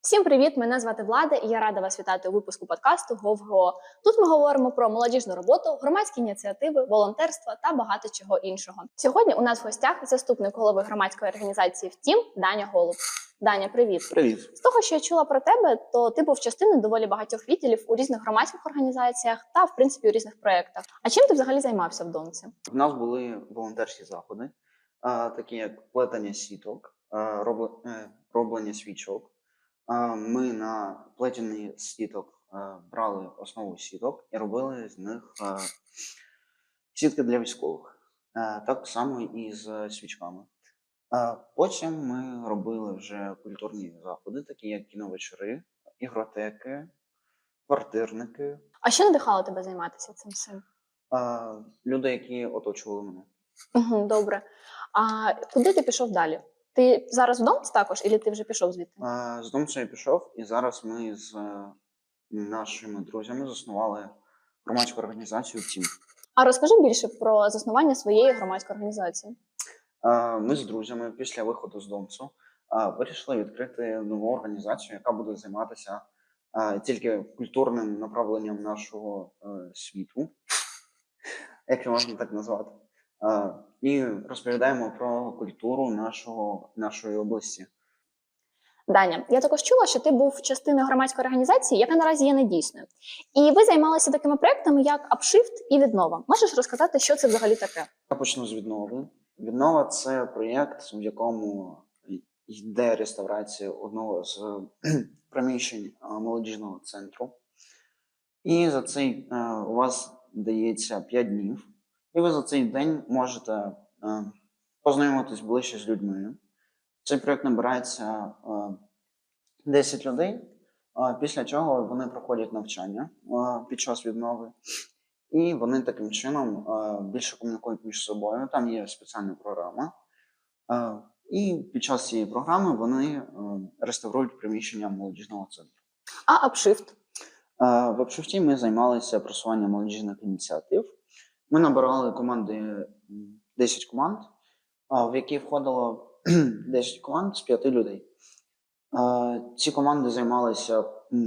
Всім привіт! Мене звати Влада, і я рада вас вітати у випуску подкасту GovGo. Тут ми говоримо про молодіжну роботу, громадські ініціативи, волонтерство та багато чого іншого. Сьогодні у нас в гостях заступник голови громадської організації Втім Даня Голуб. Даня, привіт! Привіт. З того, що я чула про тебе, то ти був частиною доволі багатьох відділів у різних громадських організаціях та, в принципі, у різних проєктах. А чим ти взагалі займався в Донці? В нас були волонтерські заходи, такі як плетення сіток, роблення свічок. Ми на плетінні сіток брали основу сіток і робили з них сітки для військових. Так само і з свічками. Потім ми робили вже культурні заходи, такі як кіновечори, ігротеки, квартирники, А що надихало тебе займатися цим всім? люди, які оточували мене. Добре. А куди ти пішов далі? Ти зараз в Донці також, і ти вже пішов звідти? Е, З Домця я пішов, і зараз ми з е, нашими друзями заснували громадську організацію Тім. А розкажи більше про заснування своєї громадської організації. Е, Ми з друзями після виходу з Домцу е, вирішили відкрити нову організацію, яка буде займатися е, тільки культурним направленням нашого е, світу, якщо можна так назвати. Е, І розповідаємо про культуру нашого, нашої області. Даня, я також чула, що ти був частиною громадської організації, яка наразі є недійсною. І ви займалися такими проектами, як Апшифт і віднова. Можеш розказати, що це взагалі таке? Я почну з віднови. Віднова це проєкт, в якому йде реставрація одного з приміщень молодіжного центру. І за цей е, у вас дається 5 днів, і ви за цей день можете е, познайомитись ближче з людьми. Цей проєкт набирається е, 10 людей, а після чого вони проходять навчання е, під час віднови. І вони таким чином е, більше комунікують між собою. Там є спеціальна програма. Е, І під час цієї програми вони е, реставрують приміщення молодіжного центру. А Апшифт? Е, В Обшифті ми займалися просуванням молодіжних ініціатив. Ми набирали команди 10 команд, в які входило 10 команд з 5 людей. Ці команди займалися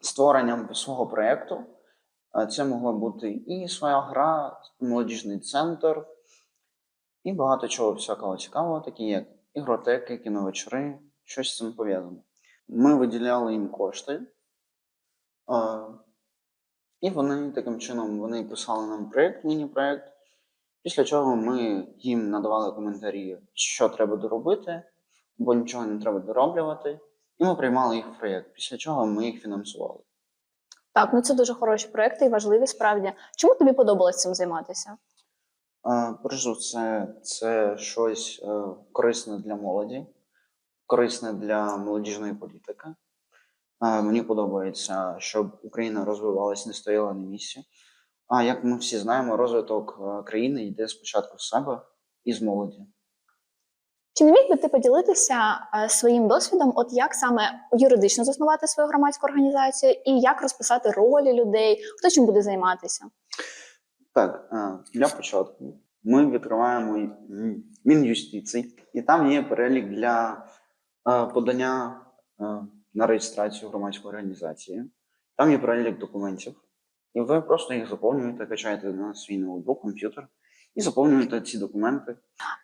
створенням свого проєкту. Це могла бути і своя гра, молодіжний центр, і багато чого всякого цікавого, такі як ігротеки, кіновечори, щось з цим пов'язане. Ми виділяли їм кошти, і вони таким чином вони писали нам проєкт, міні-проєкт, після чого ми їм надавали коментарі, що треба доробити, бо нічого не треба дороблювати. І ми приймали їх в проєкт, після чого ми їх фінансували. Так, ну це дуже хороші проекти і важливі справді. Чому тобі подобалось цим займатися? Перш за все, це щось е, корисне для молоді, корисне для молодіжної політики. Мені подобається, щоб Україна розвивалась, не стояла на місці. А як ми всі знаємо, розвиток е, країни йде спочатку з себе і з молоді. Чи не міг би ти поділитися е, своїм досвідом, от як саме юридично заснувати свою громадську організацію і як розписати ролі людей, хто чим буде займатися? Так, е, для початку ми відкриваємо м, Мін'юстицій, і там є перелік для подання на реєстрацію громадської організації. Там є перелік документів, і ви просто їх заповнюєте, качаєте на свій ноутбук, комп'ютер і заповнюєте ці документи.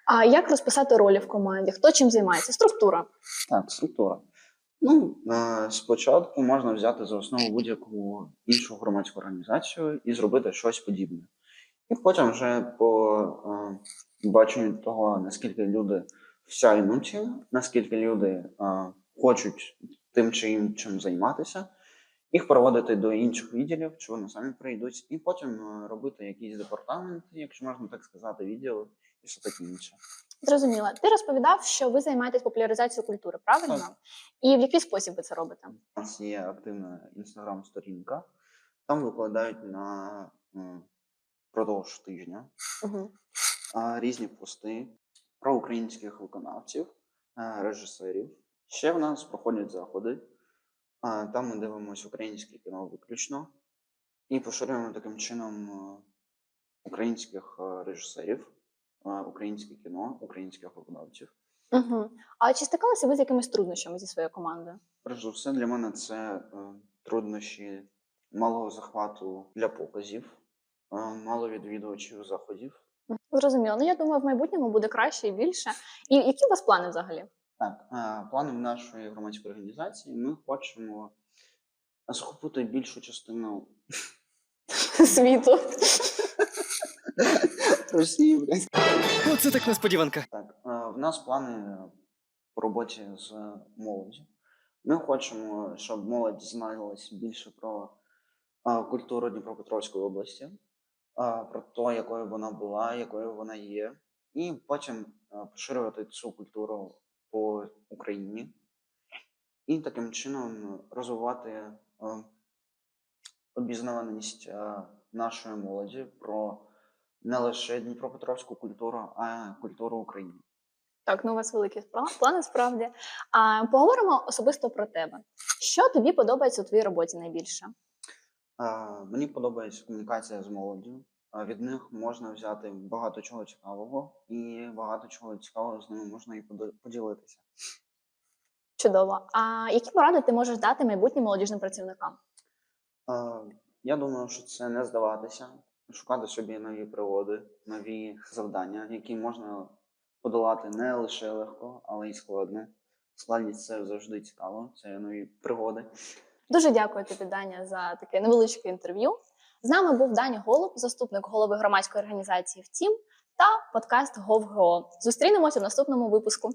А як розписати ролі в команді? Хто чим займається? Структура. Так, структура. Ну, е, спочатку можна взяти за основу будь-яку іншу громадську організацію і зробити щось подібне. І потім вже по е, баченню того, наскільки люди всяйнуті, наскільки люди е, хочуть тим чи іншим займатися, їх проводити до інших відділів, чи вони самі прийдуть, і потім е, робити якісь департаменти, якщо можна так сказати, відділи і все таке інше. Зрозуміла. Ти розповідав, що ви займаєтесь популяризацією культури, правильно? Так. І в який спосіб ви це робите? У нас є активна інстаграм-сторінка. Там викладають на м, продовж тижня Угу. різні пости про українських виконавців, режисерів. Ще в нас проходять заходи. Там ми дивимося українське кіно виключно і поширюємо таким чином українських режисерів е, українське кіно, українських виконавців. Угу. А чи стикалися ви з якимись труднощами зі своєю командою? Перш за все, для мене це е, труднощі малого захвату для показів, е, мало відвідувачів заходів. Зрозуміло. Ну я думаю, в майбутньому буде краще і більше. І які у вас плани взагалі? Так, планом нашої громадської організації ми хочемо захопити більшу частину Світу. Росії. блядь. Оце так несподіванка. Так, в нас плани по роботі з молоддю. Ми хочемо, щоб молодь дізналась більше про культуру Дніпропетровської області, про те, якою вона була, якою вона є, і потім поширювати цю культуру по Україні і таким чином розвивати е, обізнаваність е, нашої молоді про не лише Дніпропетровську культуру, а культуру України. Так, ну у вас великі плани справді. А поговоримо особисто про тебе. Що тобі подобається у твоїй роботі найбільше? Е, Мені подобається комунікація з молоддю. Від них можна взяти багато чого цікавого, і багато чого цікавого з ними можна і поділитися. Чудово. А які поради ти можеш дати майбутнім молодіжним працівникам? Я думаю, що це не здаватися, шукати собі нові пригоди, нові завдання, які можна подолати не лише легко, але й складно. Складність це завжди цікаво, це нові пригоди. Дуже дякую тобі, Даня, за таке невеличке інтерв'ю. З нами був Даня Голуб, заступник голови громадської організації Втім та подкаст ГовГО. Зустрінемося в наступному випуску.